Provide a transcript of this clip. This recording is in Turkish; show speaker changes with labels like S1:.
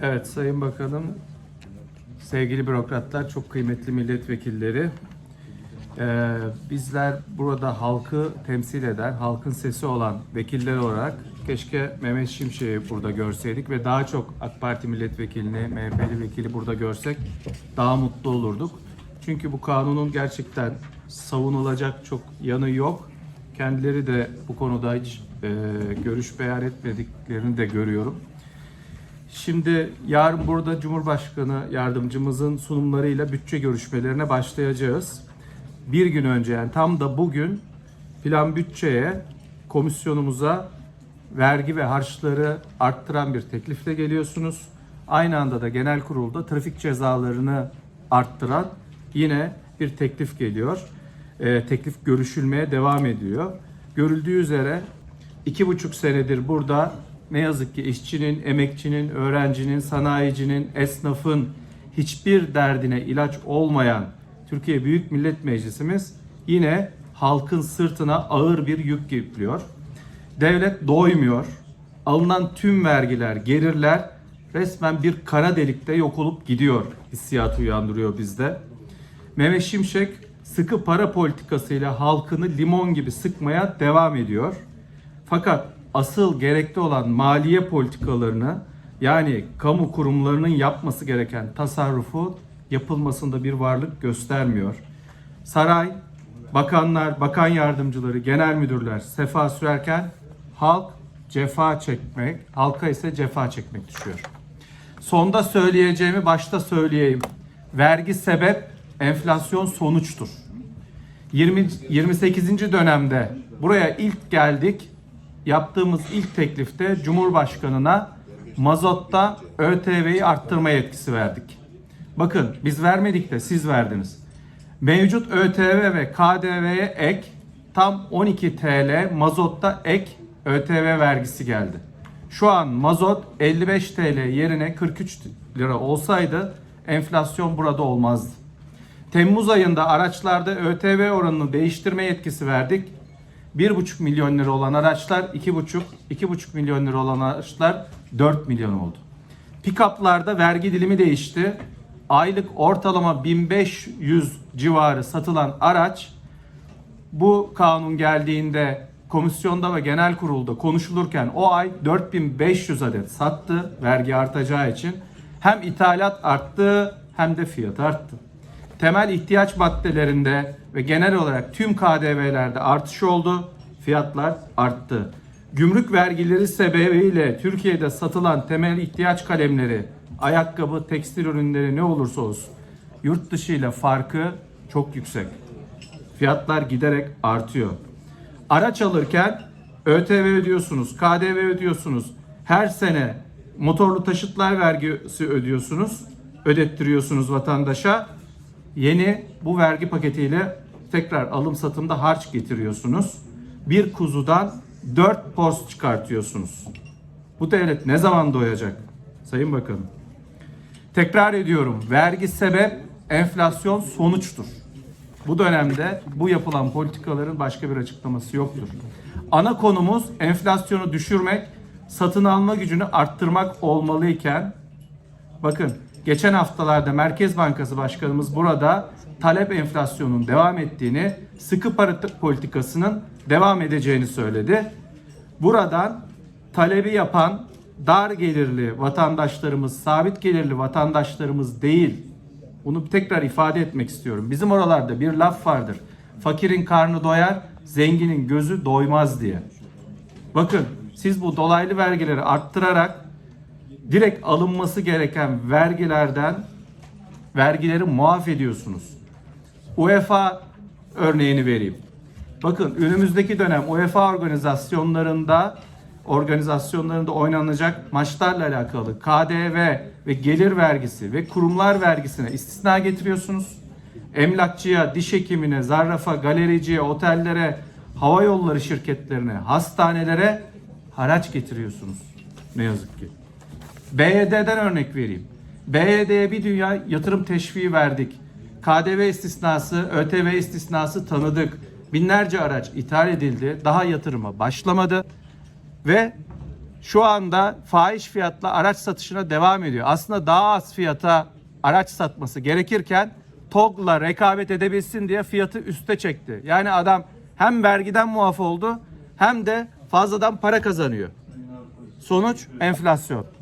S1: Evet Sayın Bakanım, sevgili bürokratlar, çok kıymetli milletvekilleri. Ee, bizler burada halkı temsil eden, halkın sesi olan vekiller olarak keşke Mehmet Şimşek'i burada görseydik ve daha çok AK Parti milletvekilini, MHP'li vekili burada görsek daha mutlu olurduk. Çünkü bu kanunun gerçekten savunulacak çok yanı yok. Kendileri de bu konuda hiç e, görüş beyan etmediklerini de görüyorum. Şimdi yarın burada Cumhurbaşkanı yardımcımızın sunumlarıyla bütçe görüşmelerine başlayacağız. Bir gün önce yani tam da bugün plan bütçeye komisyonumuza vergi ve harçları arttıran bir teklifle geliyorsunuz. Aynı anda da genel kurulda trafik cezalarını arttıran yine bir teklif geliyor. Ee, teklif görüşülmeye devam ediyor. Görüldüğü üzere iki buçuk senedir burada ne yazık ki işçinin, emekçinin, öğrencinin, sanayicinin, esnafın hiçbir derdine ilaç olmayan Türkiye Büyük Millet Meclisimiz yine halkın sırtına ağır bir yük yüklüyor. Devlet doymuyor. Alınan tüm vergiler, gelirler resmen bir kara delikte yok olup gidiyor hissiyatı uyandırıyor bizde. Mehmet Şimşek sıkı para politikasıyla halkını limon gibi sıkmaya devam ediyor. Fakat asıl gerekli olan maliye politikalarını yani kamu kurumlarının yapması gereken tasarrufu yapılmasında bir varlık göstermiyor. Saray, bakanlar, bakan yardımcıları, genel müdürler sefa sürerken halk cefa çekmek, halka ise cefa çekmek düşüyor. Sonda söyleyeceğimi başta söyleyeyim. Vergi sebep, enflasyon sonuçtur. 20 28. dönemde buraya ilk geldik. Yaptığımız ilk teklifte Cumhurbaşkanına mazotta ÖTV'yi arttırma yetkisi verdik. Bakın biz vermedik de siz verdiniz. Mevcut ÖTV ve KDV'ye ek tam 12 TL mazotta ek ÖTV vergisi geldi. Şu an mazot 55 TL yerine 43 lira olsaydı enflasyon burada olmazdı. Temmuz ayında araçlarda ÖTV oranını değiştirme yetkisi verdik. 1,5 milyon lira olan araçlar 2,5, 2,5 milyon lira olan araçlar 4 milyon oldu. Pickup'larda vergi dilimi değişti. Aylık ortalama 1500 civarı satılan araç bu kanun geldiğinde komisyonda ve genel kurulda konuşulurken o ay 4500 adet sattı vergi artacağı için. Hem ithalat arttı hem de fiyat arttı. Temel ihtiyaç maddelerinde ve genel olarak tüm KDV'lerde artış oldu. Fiyatlar arttı. Gümrük vergileri sebebiyle Türkiye'de satılan temel ihtiyaç kalemleri, ayakkabı, tekstil ürünleri ne olursa olsun yurt dışı ile farkı çok yüksek. Fiyatlar giderek artıyor. Araç alırken ÖTV ödüyorsunuz, KDV ödüyorsunuz. Her sene motorlu taşıtlar vergisi ödüyorsunuz, ödettiriyorsunuz vatandaşa. Yeni bu vergi paketiyle tekrar alım satımda harç getiriyorsunuz. Bir kuzudan 4 post çıkartıyorsunuz. Bu devlet ne zaman doyacak? Sayın Bakanım. Tekrar ediyorum. Vergi sebep, enflasyon sonuçtur. Bu dönemde bu yapılan politikaların başka bir açıklaması yoktur. Ana konumuz enflasyonu düşürmek, satın alma gücünü arttırmak olmalıyken bakın geçen haftalarda Merkez Bankası Başkanımız burada talep enflasyonun devam ettiğini, sıkı para politikasının devam edeceğini söyledi. Buradan talebi yapan dar gelirli vatandaşlarımız, sabit gelirli vatandaşlarımız değil. Bunu tekrar ifade etmek istiyorum. Bizim oralarda bir laf vardır. Fakirin karnı doyar, zenginin gözü doymaz diye. Bakın siz bu dolaylı vergileri arttırarak direkt alınması gereken vergilerden vergileri muaf ediyorsunuz. UEFA örneğini vereyim. Bakın önümüzdeki dönem UEFA organizasyonlarında organizasyonlarında oynanacak maçlarla alakalı KDV ve gelir vergisi ve kurumlar vergisine istisna getiriyorsunuz. Emlakçıya, diş hekimine, zarrafa, galericiye, otellere, hava yolları şirketlerine, hastanelere haraç getiriyorsunuz. Ne yazık ki. BYD'den örnek vereyim. BYD'ye bir dünya yatırım teşviği verdik. KDV istisnası, ÖTV istisnası tanıdık. Binlerce araç ithal edildi. Daha yatırıma başlamadı. Ve şu anda fahiş fiyatla araç satışına devam ediyor. Aslında daha az fiyata araç satması gerekirken TOG'la rekabet edebilsin diye fiyatı üste çekti. Yani adam hem vergiden muaf oldu hem de fazladan para kazanıyor. Sonuç enflasyon.